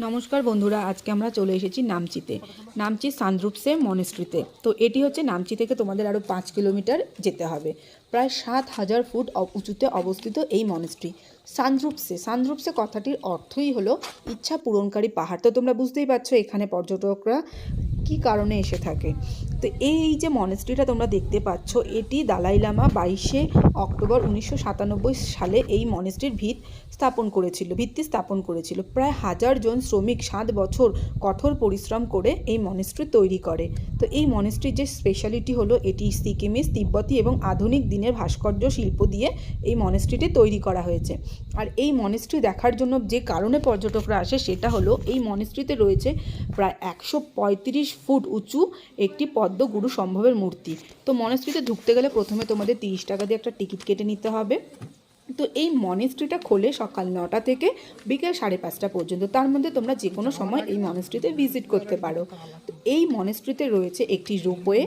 নমস্কার বন্ধুরা, আজকে আমরা চলে এসেছি নামচিতে। নামচি সানরূপসে মনেস্ট্রিতে। তো এটি হচ্ছে নামচি থেকে তোমাদের আরও পাঁচ কিলোমিটার যেতে হবে। প্রায় সাত হাজার ফুট উঁচুতে অবস্থিত এই মনেস্ট্রি। সানরূপসে সানরূপসে কথাটির অর্থই হলো ইচ্ছা পূরণকারী পাহাড়। তো তোমরা বুঝতেই পারছ এখানে পর্যটকরা কী কারণে এসে থাকে? তো এই যে মনেস্ট্রিটা তোমরা দেখতে পাচ্ছ, এটি দালাই লামা বাইশে অক্টোবর উনিশশো সাতানব্বই সালে এই মনেস্ট্রির ভিত স্থাপন করেছিল, ভিত্তি স্থাপন করেছিল। প্রায় হাজার জন শ্রমিক সাত বছর কঠোর পরিশ্রম করে এই মনেস্ট্রি তৈরি করে। তো এই মনেস্ট্রির যে স্পেশালিটি হলো, এটি সিকিমিস তিব্বতী এবং আধুনিক দিনের ভাস্কর্য শিল্প দিয়ে এই মনেস্ট্রিটি তৈরি করা হয়েছে। আর এই মনেস্ট্রি দেখার জন্য যে কারণে পর্যটকরা আসে, সেটা হলো এই মনেস্ট্রিতে রয়েছে প্রায় একশো পঁয়ত্রিশ ফুট উঁচু একটি পদ্ম গুরু সম্ভবের মূর্তি। তো মনেস্ট্রিতে ঢুকতে গেলে প্রথমে তোমাদের তিরিশ টাকা দিয়ে একটা টিকিট কেটে নিতে হবে। তো এই মনেস্ট্রিটা খোলে সকাল নটা থেকে বিকেল সাড়ে পাঁচটা পর্যন্ত। তার মধ্যে তোমরা যে কোনো সময় এই মনেস্ট্রিতে ভিজিট করতে পারো। তো এই মনেস্ট্রিতে রয়েছে একটি রোপওয়ে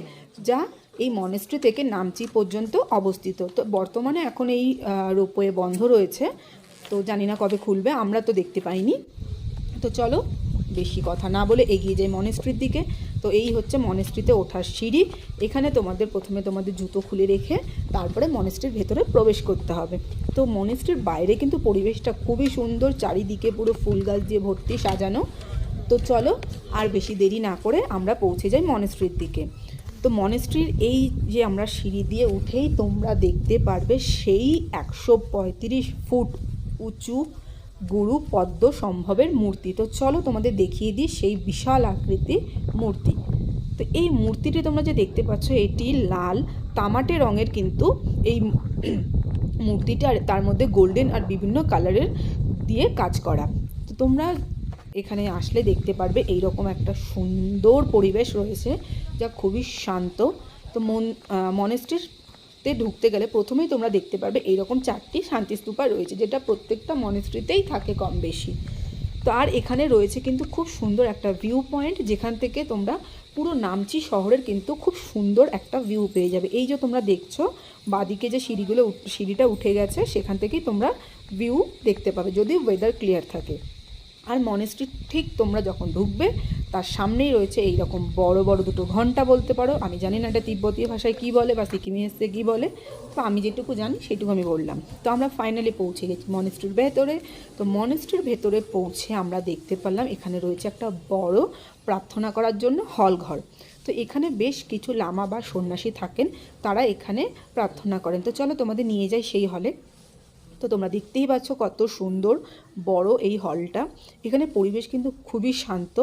যা এই মনেস্ট্রি থেকে নামচি পর্যন্ত অবস্থিত। তো বর্তমানে এখন এই রোপওয়ে বন্ধ রয়েছে। তো জানি না কবে খুলবে, আমরা তো দেখতে পাইনি। তো চলো বেশি কথা না বলে এগিয়ে যাই মনেস্ট্রির দিকে। তো এই হচ্ছে মনেস্ট্রিতে ওঠার সিঁড়ি। এখানে তোমাদের প্রথমে তোমাদের জুতো খুলে রেখে তারপরে মনেস্ট্রির ভেতরে প্রবেশ করতে হবে। তো মনেস্ট্রির বাইরে কিন্তু পরিবেশটা খুবই সুন্দর, চারিদিকে পুরো ফুল গাছ দিয়ে ভর্তি, সাজানো। তো চলো আর বেশি দেরি না করে আমরা পৌঁছে যাই মনেস্ট্রির দিকে। তো মনেস্ট্রির এই যে আমরা সিঁড়ি দিয়ে উঠেই তোমরা দেখতে পারবে সেই একশো পঁয়ত্রিশ ফুট উঁচু গুরু পদ্ম সম্ভবের মূর্তি। তো চলো তোমাদের দেখিয়ে দিই সেই বিশাল আকৃতির মূর্তি। তো এই মূর্তিটি তোমরা যে দেখতে পাচ্ছ, এটি লাল, তামাটে রঙের কিন্তু এই মূর্তিটা আর তার মধ্যে গোল্ডেন আর বিভিন্ন কালারের দিয়ে কাজ করা। তো তোমরা এখানে আসলে দেখতে পারবে এই রকম একটা সুন্দর পরিবেশ রয়েছে, যা খুবই শান্ত। তো মন মনেস্ট্রিতে ঢুকতে গেলে প্রথমেই তোমরা দেখতে পারবে এইরকম চারটি শান্তি শান্তিস্তূপা রয়েছে, যেটা প্রত্যেকটা মনেস্ট্রিতেই থাকে কম বেশি তো আর এখানে রয়েছে কিন্তু খুব সুন্দর একটা ভিউ পয়েন্ট যেখান থেকে তোমরা পুরো নামচি শহরের কিন্তু খুব সুন্দর একটা ভিউ পেয়ে যাবে। এই যে তোমরা দেখছ, বাদিকে যে সিঁড়িগুলো সিঁড়িটা উঠে গেছে, সেখান থেকেই তোমরা ভিউ দেখতে পাবে, যদি ওয়েদার ক্লিয়ার থাকে। আর মনেস্ট্রি ঠিক তোমরা যখন ঢুকবে তার সামনেই রয়েছে এই রকম বড় বড় দুটো ঘণ্টা বলতে পারো। আমি জানি না এটা তিব্বতীয় ভাষায় কী বলে বা সিকিমিসে কী বলে, তো আমি যেটুকু জানি সেটুকু আমি বললাম। তো আমরা ফাইনালি পৌঁছে গেছি মনেস্ট্রির ভেতরে। তো মনেস্ট্রির ভেতরে পৌঁছে আমরা দেখতে পারলাম এখানে রয়েছে একটা বড় প্রার্থনা করার জন্য হল ঘর। তো এখানে বেশ কিছু লামা বা সন্ন্যাসী থাকেন, তারা এখানে প্রার্থনা করেন। তো চলো তোমাদের নিয়ে যাই সেই হলে। তো তোমরা দেখতেই পাচ্ছ কত সুন্দর বড় এই হলটা। এখানে পরিবেশ কিন্তু খুবই শান্ত,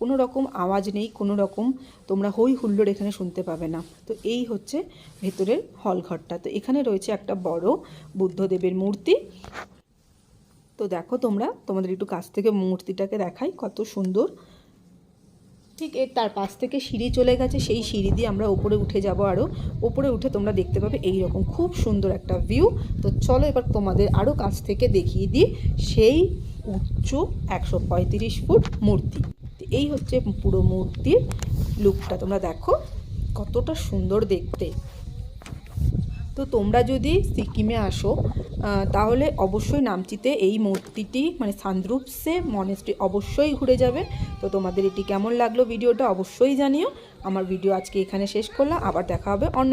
কোনো রকম আওয়াজ নেই, কোনো রকম তোমরা হই হুল্লোড় এখানে শুনতে পাবে না। তো এই হচ্ছে ভেতরের হল ঘরটা। তো এখানে রয়েছে একটা বড় বুদ্ধদেবের মূর্তি। তো দেখো তোমরা, তোমাদের একটু কাছ থেকে মূর্তিটাকে দেখাই কত সুন্দর। ঠিক এর তার পাশ থেকে সিঁড়ি চলে গেছে, সেই সিঁড়ি দিয়ে আমরা ওপরে উঠে যাব আরও ওপরে উঠে তোমরা দেখতে পাবে এই রকম খুব সুন্দর একটা ভিউ তো চলো এবার তোমাদের আরও কাছ থেকে দেখিয়ে দিই সেই উচ্চ একশো পঁয়ত্রিশ ফুট মূর্তি। এই হচ্ছে পুরো মূর্তির লুকটা তোমরা দেখো কতটা সুন্দর দেখতে। তো তোমরা যদি সিকিমে আসো তাহলে অবশ্যই নামচিতে এই মূর্তিটি মানে সান্দ্রুপসে মনেস্ট্রি অবশ্যই ঘুরে যাবে। তো তোমাদের এটি কেমন লাগল ভিডিওটা অবশ্যই জানিও। আমার ভিডিও আজকে এখানে শেষ করলাম। আবার দেখা হবে অন্য